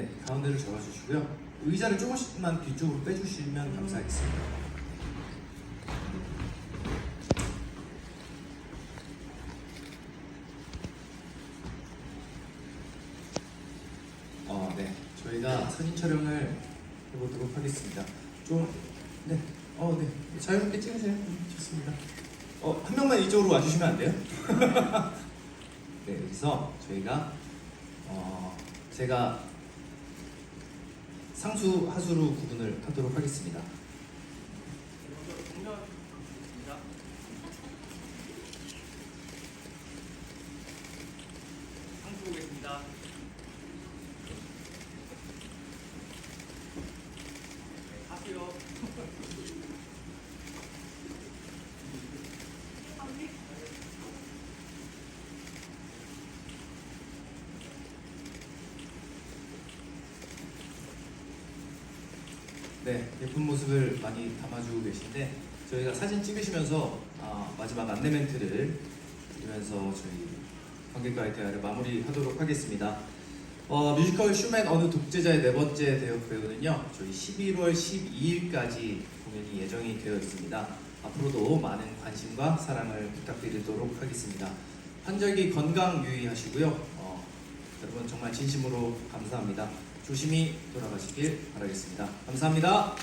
네, 가운데를 잡아주시고요. 의자를 조금씩만 뒤쪽으로 빼주시면 감사하겠습니다. 어, 네, 저희가 사진 촬영을 해보도록 하겠습니다. 좀, 네, 어, 네, 자유롭게 찍으세요. 음, 좋습니다. 어, 한 명만 이쪽으로 와주시면 안 돼요? 네, 여기서 저희가 어, 제가 상수, 하수로 구분을 하도록 하겠습니다. 네, 하수요. 네, 예쁜 모습을 많이 담아주고 계신데 저희가 사진 찍으시면서 아, 마지막 안내 멘트를 드리면서 저희 관객과의 대화를 마무리하도록 하겠습니다. 어, 뮤지컬 슈맨 어느 독재자의 네 번째 대역 배우는요 저희 11월 12일까지 공연이 예정이 되어 있습니다. 앞으로도 많은 관심과 사랑을 부탁드리도록 하겠습니다. 환절기 건강 유의하시고요. 어, 여러분 정말 진심으로 감사합니다. 조심히 돌아가시길 바라겠습니다. 감사합니다.